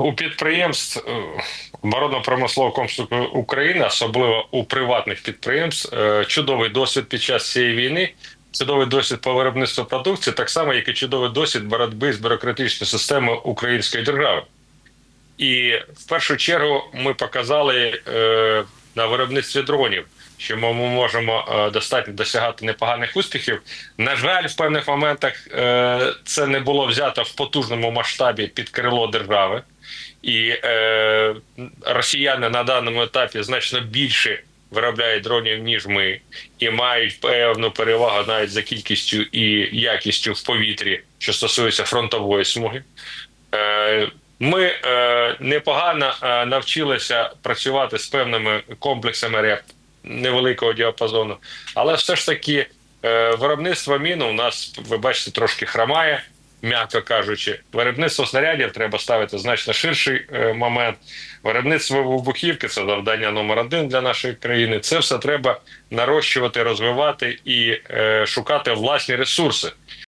У підприємств е, оборонно-промислового комплексу України, особливо у приватних підприємств, е, чудовий досвід під час цієї війни, чудовий досвід по виробництву продукції, так само, як і чудовий досвід боротьби з бюрократичною системою української держави. І в першу чергу ми показали е, на виробництві дронів, що ми можемо е, достатньо досягати непоганих успіхів. На жаль, в певних моментах е, це не було взято в потужному масштабі під крило держави, і е, росіяни на даному етапі значно більше виробляють дронів ніж ми, і мають певну перевагу навіть за кількістю і якістю в повітрі, що стосується фронтової смуги. Ми е, непогано е, навчилися працювати з певними комплексами РЕП невеликого діапазону, але все ж таки е, виробництво мін у нас, ви бачите, трошки хромає, м'яко кажучи. Виробництво снарядів треба ставити значно ширший е, момент. Виробництво вибухівки це завдання номер один для нашої країни. Це все треба нарощувати, розвивати і е, шукати власні ресурси.